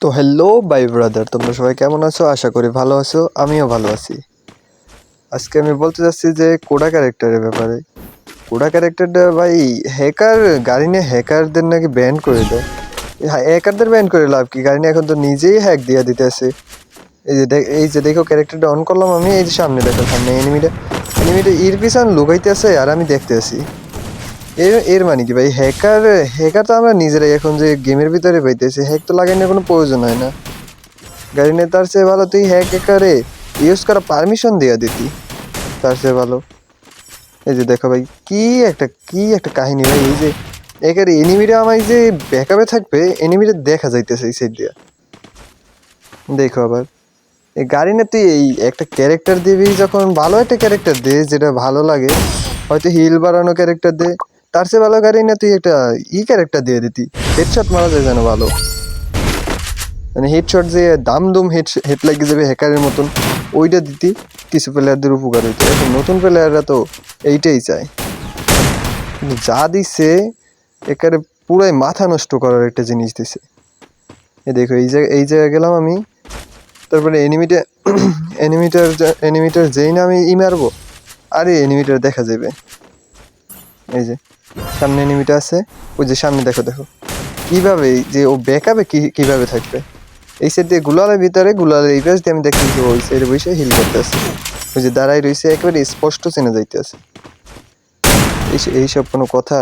তো hello bye brother তোমরা সবাই কেমন আছো? আশা করি ভালো আছো, আমিও ভালো আছি। আজকে আমি বলতে চাচ্ছি যে কোডা ক্যারেক্টারের ব্যাপারে। কোডা ক্যারেক্টারটা ভাই হ্যাকার গাড়ি নিয়ে হ্যাকারদের নাকি ব্যান করে দেয়। হ্যাকারদের ব্যান করে লাভ কি? গাড়ি নিয়ে এখন তো নিজেই হ্যাক দিয়ে দিতেছে। এই যে এই যে দেখো ক্যারেক্টারটা অন করলাম আমি, এই যে সামনে দেখো, সামনে এনিমিটা এনিমিটা ইর পিছন লুকাইতেছে আর আমি দেখতে আছি এর এর মানে কি ভাই? হ্যাকার হ্যাকার তো আমরা নিজেরাই এখন যে গেমের ভিতরে পাইতেছি হ্যাক তো লাগাই না কোনো প্রয়োজন হয় না। গাড়ি নিয়ে তার চেয়ে ভালো তুই হ্যাক হ্যাকারে ইউজ করা পারমিশন দেওয়া দিতি। তার চেয়ে ভালো। এই যে দেখো ভাই, কি একটা কি একটা কাহিনী ভাই, এই যে একের এনিমিটা আমায় যে ব্যাকআপে থাকবে এনিমিটা দেখা যাইতেছে এই সাইড দিয়া। দেখো আবার। এই গাড়ি না, তুই এই একটা ক্যারেক্টার দিবি, যখন ভালো একটা ক্যারেক্টার দে, যেটা ভালো লাগে, হয়তো হিল বাড়ানো ক্যারেক্টার দে তার চেয়ে ভালো গাড়ি না, তুই একটা ই ক্যারেক্টার দিয়ে দিতি। হেডশট মারা যায় যেন ভালো। মানে হেডশট যে দাম দুম হেড হেড লাগিয়ে যাবে হ্যাকারের মতন, ওইটা দিতি, কিছু প্লেয়ারদের উপকার হইতো। এখন নতুন প্লেয়াররা তো এইটাই চায়। যা দিছে একারে পুরাই মাথা নষ্ট করার একটা জিনিস দিছে। এ দেখো, এই জায়গায় এই জায়গায় গেলাম আমি। তারপরে এনিমিটা এনিমিটার এনিমিটার যেই না আমি ই মারবো, আরে এনিমিটার দেখা যাবে। এই যে, সামনে এনিমিটা আছে। ওই যে সামনে দেখো দেখো। কীভাবে যে ও ব্যাকআপে কি, কীভাবে থাকবে? এই সাইড দিয়ে গুলালের ভিতরে, গুলালের এই পাশ দিয়ে আমি দেখি যে ওই সাইডে বসে হিল করতে আছে ওই যে দাঁড়াই রয়েছে একেবারে স্পষ্ট চেনে যাইতে আছে এইসব কোনো কথা?